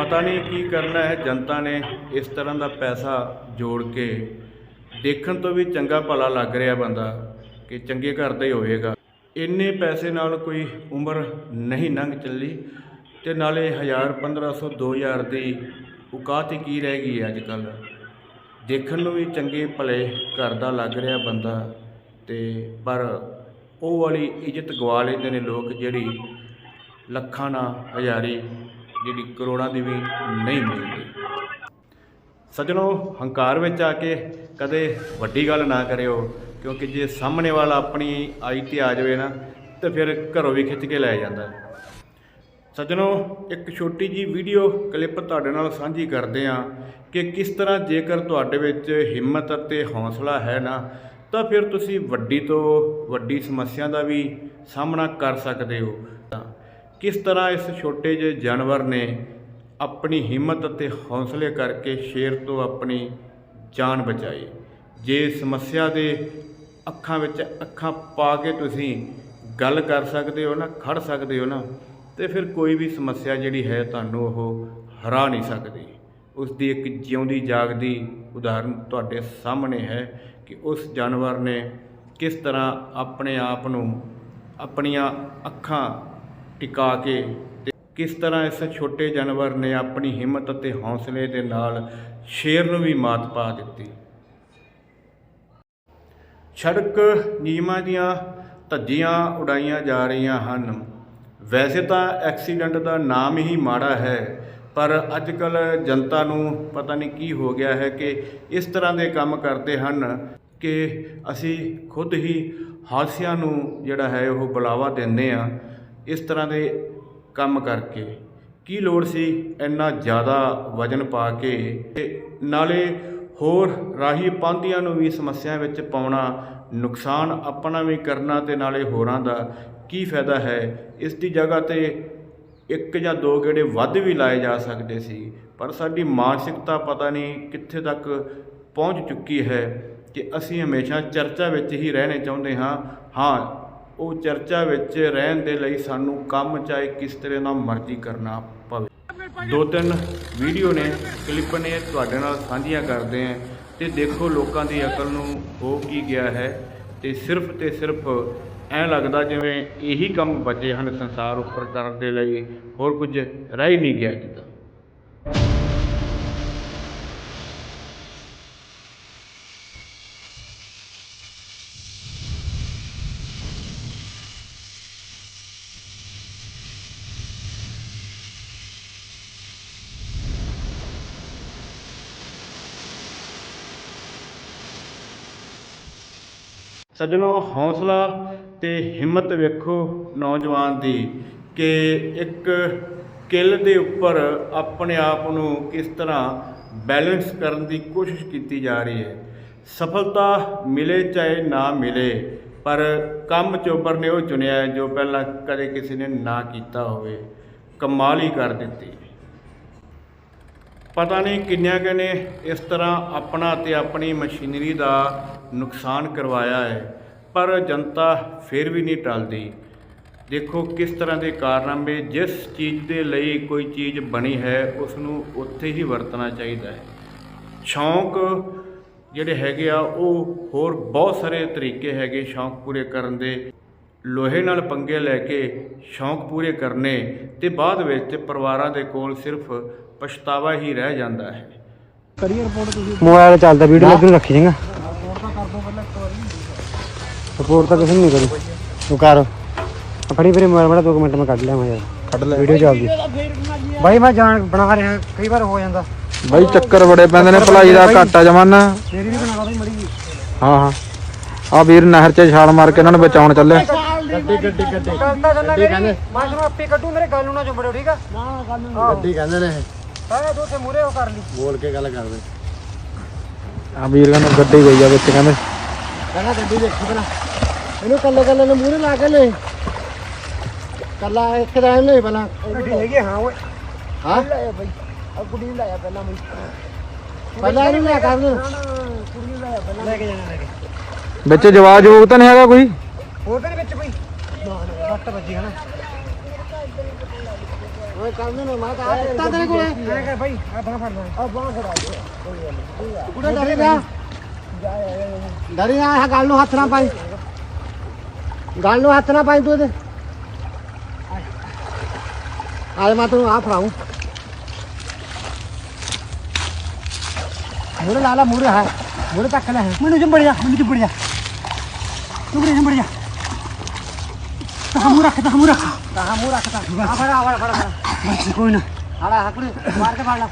ਪਤਾ ਨਹੀਂ ਕੀ ਕਰਨਾ ਹੈ, ਜਨਤਾ ਨੇ ਇਸ ਤਰ੍ਹਾਂ ਦਾ ਪੈਸਾ ਜੋੜ ਕੇ ਦੇਖਣ ਤੋਂ ਵੀ ਚੰਗਾ ਭਲਾ ਲੱਗ ਰਿਹਾ ਬੰਦਾ ਕਿ ਚੰਗੇ ਘਰ ਦਾ ਹੀ ਹੋਵੇਗਾ। ਇੰਨੇ ਪੈਸੇ ਨਾਲ ਕੋਈ ਉਮਰ ਨਹੀਂ ਲੰਘ ਚੱਲੀ ਤੇ ਨਾਲੇ 1000 1500 2000 ਦੀ ਔਕਾਤ ਹੀ ਕੀ ਰਹਿ ਗਈ ਹੈ ਅੱਜ ਕੱਲ ਦੇਖਣ ਨੂੰ ਵੀ ਚੰਗੇ ਭਲੇ ਘਰ ਦਾ ਲੱਗ ਰਿਹਾ ਬੰਦਾ ਤੇ ਪਰ ਉਹ ਵਾਲੀ ਇੱਜ਼ਤ ਗਵਾ ਲੈਂਦੇ ਨੇ ਲੋਕ ਜਿਹੜੀ ਲੱਖਾਂ ਨਾਲ ਹਜ਼ਾਰੀ ਜਿਹੜੀ ਕਰੋੜਾਂ ਦੀ ਵੀ ਨਹੀਂ ਮਿਲਦੀ ਸੱਜਣੋ, ਹੰਕਾਰ ਵਿੱਚ ਆ ਕੇ ਕਦੇ ਵੱਡੀ ਗੱਲ ਨਾ ਕਰਿਓ, ਕਿਉਂਕਿ ਜੇ ਸਾਹਮਣੇ ਵਾਲਾ ਆਪਣੀ ਆਈ ਤੇ ਆ ਜਾਵੇ ਨਾ, ਤੇ ਫਿਰ ਘਰੋਂ ਵੀ ਖਿੱਚ ਕੇ ਲੈ ਜਾਂਦਾ ਹੈ। ਇੱਕ ਛੋਟੀ ਜੀ ਵੀਡੀਓ ਕਲਿੱਪ ਤੁਹਾਡੇ ਨਾਲ ਸਾਂਝੀ ਕਰਦੇ ਹਾਂ ਕਿ ਕਿਸ ਤਰ੍ਹਾਂ ਜੇਕਰ ਤੁਹਾਡੇ ਵਿੱਚ ਹਿੰਮਤ ਅਤੇ ਹੌਸਲਾ ਹੈ ਨਾ, ਤਾਂ ਫਿਰ ਤੁਸੀਂ ਵੱਡੀ ਤੋਂ ਵੱਡੀ ਸਮੱਸਿਆ ਦਾ ਵੀ ਸਾਹਮਣਾ ਕਰ ਸਕਦੇ ਹੋ ਕਿਸ ਤਰ੍ਹਾਂ ਇਸ ਛੋਟੇ ਜਿਹੇ ਜਾਨਵਰ ਨੇ ਆਪਣੀ ਹਿੰਮਤ ਅਤੇ ਹੌਸਲੇ ਕਰਕੇ ਸ਼ੇਰ ਤੋਂ ਆਪਣੀ ਜਾਨ ਬਚਾਈ? ਜੇ ਸਮੱਸਿਆ ਦੇ ਅੱਖਾਂ ਵਿੱਚ ਅੱਖਾਂ ਪਾ ਕੇ ਤੁਸੀਂ ਗੱਲ ਕਰ ਸਕਦੇ ਹੋ ਨਾ, ਖੜ ਸਕਦੇ ਹੋ ਨਾ, ਤੇ ਫਿਰ ਕੋਈ ਵੀ ਸਮੱਸਿਆ ਜਿਹੜੀ ਹੈ ਤੁਹਾਨੂੰ ਉਹ ਹਰਾ ਨਹੀਂ ਸਕਦੀ। ਉਸ ਦੀ ਇੱਕ ਜਿਉਂਦੀ ਜਾਗਦੀ ਉਦਾਹਰਨ ਤੁਹਾਡੇ ਸਾਹਮਣੇ ਹੈ ਕਿ ਉਸ ਜਾਨਵਰ ਨੇ ਕਿਸ ਤਰ੍ਹਾਂ ਆਪਣੇ ਆਪ ਨੂੰ ਆਪਣੀਆਂ ਅੱਖਾਂ ਟਿਕਾ ਕੇ ਤੇ ਕਿਸ ਤਰ੍ਹਾਂ ਇਸ ਛੋਟੇ ਜਾਨਵਰ ਨੇ ਆਪਣੀ ਹਿੰਮਤ ਅਤੇ ਹੌਸਲੇ ਦੇ ਨਾਲ ਸ਼ੇਰ ਨੂੰ ਵੀ ਮਾਤ ਪਾ ਦਿੱਤੀ। ਸੜਕ ਨਿਯਮਾਂ ਦੀਆਂ ਧੱਜੀਆਂ ਉਡਾਈਆਂ ਜਾ ਰਹੀਆਂ ਹਨ। ਵੈਸੇ ਤਾਂ ਐਕਸੀਡੈਂਟ ਦਾ ਨਾਮ ਹੀ ਮਾੜਾ ਹੈ, ਪਰ ਅੱਜ ਕੱਲ ਜਨਤਾ ਨੂੰ ਪਤਾ ਨਹੀਂ ਕੀ ਹੋ ਗਿਆ ਹੈ ਕਿ ਇਸ ਤਰ੍ਹਾਂ ਦੇ ਕੰਮ ਕਰਦੇ ਹਨ ਕਿ ਅਸੀਂ ਖੁਦ ਹੀ ਹਾਦਸਿਆਂ ਨੂੰ ਜਿਹੜਾ ਹੈ ਉਹ ਬੁਲਾਵਾ ਦਿੰਦੇ ਆ ਇਸ ਤਰ੍ਹਾਂ ਦੇ ਕੰਮ ਕਰਕੇ ਕੀ ਲੋੜ ਸੀ ਇੰਨਾ ਜ਼ਿਆਦਾ ਵਜਨ ਪਾ ਕੇ ਤੇ ਨਾਲੇ ਹੋਰ ਰਾਹੀ ਪਾਂਧੀਆਂ ਨੂੰ ਵੀ ਸਮੱਸਿਆ ਵਿੱਚ ਪਾਉਣਾ, ਨੁਕਸਾਨ ਆਪਣਾ ਵੀ ਕਰਨਾ ਤੇ ਨਾਲੇ ਹੋਰਾਂ ਦਾ ਕੀ ਫਾਇਦਾ ਹੈ? ਇਸ ਦੀ ਜਗ੍ਹਾ ਤੇ ਇੱਕ ਜਾਂ ਦੋ ਗੇੜੇ ਵੱਧ ਵੀ ਲਾਏ ਜਾ ਸਕਦੇ ਸੀ, ਪਰ ਸਾਡੀ ਮਾਨਸਿਕਤਾ ਪਤਾ ਨਹੀਂ ਕਿੱਥੇ ਤੱਕ ਪਹੁੰਚ ਚੁੱਕੀ ਹੈ ਕਿ ਅਸੀਂ ਹਮੇਸ਼ਾ ਚਰਚਾ ਵਿੱਚ ਹੀ ਰਹਿਣੇ ਚਾਹੁੰਦੇ ਹਾਂ। ਹਾਂ ਉਹ ਚਰਚਾ ਵਿੱਚ ਰਹਿਣ ਦੇ ਲਈ ਸਾਨੂੰ ਕੰਮ ਚਾਹੇ ਕਿਸ ਤਰ੍ਹਾਂ ਦਾ ਮਰਜ਼ੀ ਕਰਨਾ ਪਵੇ। ਦੋ ਤਿੰਨ ਵੀਡੀਓ ਨੇ, ਕਲਿੱਪ ਨੇ ਤੁਹਾਡੇ ਨਾਲ ਸਾਂਝੀਆਂ ਕਰਦੇ ਆਂ ਤੇ ਦੇਖੋ ਲੋਕਾਂ ਦੀ ਅਕਲ ਨੂੰ ਹੋ ਕੀ ਗਿਆ ਹੈ ਤੇ ਸਿਰਫ ਤੇ ਸਿਰਫ ਐਂ ਲੱਗਦਾ ਜਿਵੇਂ ਇਹੀ ਕੰਮ ਬਚੇ ਹਨ ਸੰਸਾਰ ਉੱਪਰ ਕਰਨ ਦੇ ਲਈ, ਹੋਰ ਕੁਝ ਰਹਿ ਹੀ ਨਹੀਂ ਗਿਆ ਜਿੱਦਾਂ ਸੱਜਣੋ, ਹੌਸਲਾ ਤੇ ਹਿੰਮਤ ਵੇਖੋ ਨੌਜਵਾਨ ਦੀ ਕਿ ਇੱਕ ਕਿੱਲ ਦੇ ਉੱਪਰ ਆਪਣੇ ਆਪ ਨੂੰ ਕਿਸ ਤਰ੍ਹਾਂ ਬੈਲੈਂਸ ਕਰਨ ਦੀ ਕੋਸ਼ਿਸ਼ ਕੀਤੀ ਜਾ ਰਹੀ ਹੈ। ਸਫਲਤਾ ਮਿਲੇ ਚਾਹੇ ਨਾ ਮਿਲੇ, ਪਰ ਕੰਮ ਚੋਬਰ ਨੇ ਉਹ ਚੁਣਿਆ ਹੈ ਜੋ ਪਹਿਲਾਂ ਕਦੇ ਕਿਸੇ ਨੇ ਨਾ ਕੀਤਾ ਹੋਵੇ। ਕਮਾਲ ਹੀ ਕਰ ਦਿੱਤੀ। ਪਤਾ ਨਹੀਂ ਕਿੰਨਿਆਂ ਕੁ ਇਸ ਤਰ੍ਹਾਂ ਆਪਣਾ ਤੇ ਆਪਣੀ ਮਸ਼ੀਨਰੀ ਦਾ ਨੁਕਸਾਨ ਕਰਵਾਇਆ ਹੈ ਪਰ ਜਨਤਾ ਫਿਰ ਵੀ ਨਹੀਂ ਟਲਦੀ। ਦੇਖੋ ਕਿਸ ਤਰ੍ਹਾਂ ਦੇ ਕਾਰਨਾਮੇ ਜਿਸ ਚੀਜ਼ ਦੇ ਲਈ ਕੋਈ ਚੀਜ਼ ਬਣੀ ਹੈ ਉਸ ਨੂੰ ਉੱਥੇ ਹੀ ਵਰਤਣਾ ਚਾਹੀਦਾ ਹੈ। ਸ਼ੌਂਕ ਜਿਹੜੇ ਹੈਗੇ ਆ ਉਹ ਹੋਰ ਬਹੁਤ ਸਾਰੇ ਤਰੀਕੇ ਹੈਗੇ ਸ਼ੌਂਕ ਪੂਰੇ ਕਰਨ ਦੇ। ਲੋਹੇ ਨਾਲ ਪੰਗੇ ਲੈ ਕੇ ਸ਼ੌਂਕ ਪੂਰੇ ਕਰਨੇ ਤੇ ਬਾਅਦ ਵਿੱਚ ਪਰਿਵਾਰਾਂ ਦੇ ਕੋਲ ਸਿਰਫ ਪਛਤਾਵਾ ਹੀ ਰਹਿ ਜਾਂਦਾ ਹੈ। ਕਰੀਏ ਰਿਪੋਰਟ ਤੁਸੀਂ? ਮੋਬਾਈਲ ਚੱਲਦਾ ਵੀਡੀਓ ਲੱਗਣ ਰੱਖੀ ਜਾਂਗਾ ਰਿਪੋਰਟ ਤਾਂ ਕਰ ਦੋ ਪਹਿਲਾਂ ਇੱਕ ਵਾਰੀ ਰਿਪੋਰਟ ਤਾਂ ਕਿਸੇ ਨੂੰ ਨਹੀਂ ਕਰੀ। ਤੂੰ ਕਰ। ਫੜੀ ਵੀਰੇ ਮੋਬਾਈਲ ਬੜਾ 2 ਮਿੰਟ ਮੈਂ ਕੱਢ ਲਿਆ ਮੈਂ ਯਾਰ। ਕੱਢ ਲੈ। ਵੀਡੀਓ ਚੱਲਦੀ। ਬਾਈ ਮੈਂ ਜਾਣ ਬਣਾ ਰਿਹਾ ਕਈ ਵਾਰ ਹੋ ਜਾਂਦਾ। ਬਾਈ ਚੱਕਰ ਬੜੇ ਪੈਂਦੇ ਨੇ ਭਲਾਈ ਦਾ ਘਾਟਾ ਜਮਾਨਾ। ਤੇਰੀ ਵੀ ਬਣਾ ਦੇ ਮੜੀ ਹਾਂ ਹਾਂ। ਆ ਵੀਰ ਨਹਿਰ 'ਚ ਛਾਲ ਮਾਰ ਕੇ ਇਹਨਾਂ ਨੂੰ ਬਚਾਉਣ ਚੱਲੇ ਗੱਡੀ ਗੱਡੀ ਗੱਡੀ। ਚੱਲਦਾ ਗੱਡੀ ਕਹਿੰਦੇ। ਮੈਂ ਤੈਨੂੰ ਆਪੇ ਕੱਢੂ ਮੇਰੇ ਗੱਲ ਨੂੰ ਨਾ ਚੁੰਬੜੋ ਠੀਕ ਆ? ਨਾ ਨਾ ਗੱਲ ਨੂੰ ਗੱਡੀ ਕਹਿੰਦੇ ਨੇ ਸਾਰਾ ਦੋ ਤੇ ਮੂਰੇ ਉਹ ਕਰ ਲਈ। ਬੋਲ ਕੇ ਗੱਲ ਕਰਦੇ। ਆ ਵੀਰ ਕਹਿੰਦਾ ਗੱਡੀ ਗਈ ਆ ਵਿੱਚ ਕਹਿੰਦੇ। ਕਹਿੰਦਾ ਗੱਡੀ ਦੇਖੀ ਪਹਿਲਾਂ। ਇਹਨੂੰ ਕੱਲੇ ਕੱਲੇ ਨੂੰ ਮੂਰੇ ਲਾ ਕੇ ਲੈ ਕੱਲਾ ਇੱਕ ਦਾ ਨਹੀਂ ਪਹਿਲਾਂ ਗੱਡੀ ਹੈਗੀ ਹਾਂ ਓਏ। ਹਾਂ? ਲਾਇਆ ਬਈ। ਆ ਕੁੜੀ ਨੂੰ ਲਾਇਆ ਪਹਿਲਾਂ ਬਈ। ਪਹਿਲਾਂ ਇਹਨੂੰ ਲੈ ਕਰਨ ਕੁੜੀ ਨੂੰ ਲਾਇਆ ਪਹਿਲਾਂ ਲੈ ਕੇ ਜਾਣਾ ਲੈ ਕੇ। ਵਿੱਚ ਜਵਾਜ ਜਵੂਕ ਤਾਂ ਨਹੀਂ ਹੈਗਾ ਕੋਈ? ਹੋਰ ਤਾਂ ਵਿੱਚ ਬਈ ਨਾ ਨਾ ਸੱਟ ਵੱਜੀ ਹਨਾ। ਓਏ ਕਰਨ ਨੂੰ ਮੈਂ ਤਾਂ ਦਿੱਤਾ ਤੇਰੇ ਕੋਲੇ। ਮੈਂ ਕਰ ਭਾਈ ਆ ਬਾਹ ਫੜਨਾ। ਆ ਬਾਹ ਫੜਾ ਕੁੜੇ ਡਰੀ ਨਾ ਡਰੀ ਨਾ ਇਹ ਗੱਲ ਨੂੰ ਹੱਥ ਨਾ ਪਾਈ। ਗੱਲ ਨੂੰ ਹੱਥ ਨਾ ਪਾਈ ਤੂੰ ਇਹਦੇ ਆਲੇ ਮੈਂ ਤੈਨੂੰ ਆ ਫੜਾਉਂ ਮੂਰੇ ਲਾ ਲਾ ਮੂਰੇ ਹੈ ਮੂਰੇ ਤੱਕ ਲੈ। ਮੈਨੂੰ ਚੰਬੜ ਜਾ ਮੈਨੂੰ ਚੰਬੜ ਜਾ। ਤੂੰ ਬੜੇ ਚੰਬੜ ਜਾ। ਤਾਂ ਮੂੰਹ ਰੱਖ ਤਾਂ ਮੂੰਹ ਰੱਖ। ਤਾਂ ਮੂੰਹ ਰੱਖ ਤਾਂ। ਆ ਫੜਾ ਆ ਫੜਾ ਫੜਾ ਫੜਾ। ਕੋਈ ਨਾ। ਆਲਾ ਹਕੜੀ ਮਾਰ ਕੇ ਫੜ ਲਾ।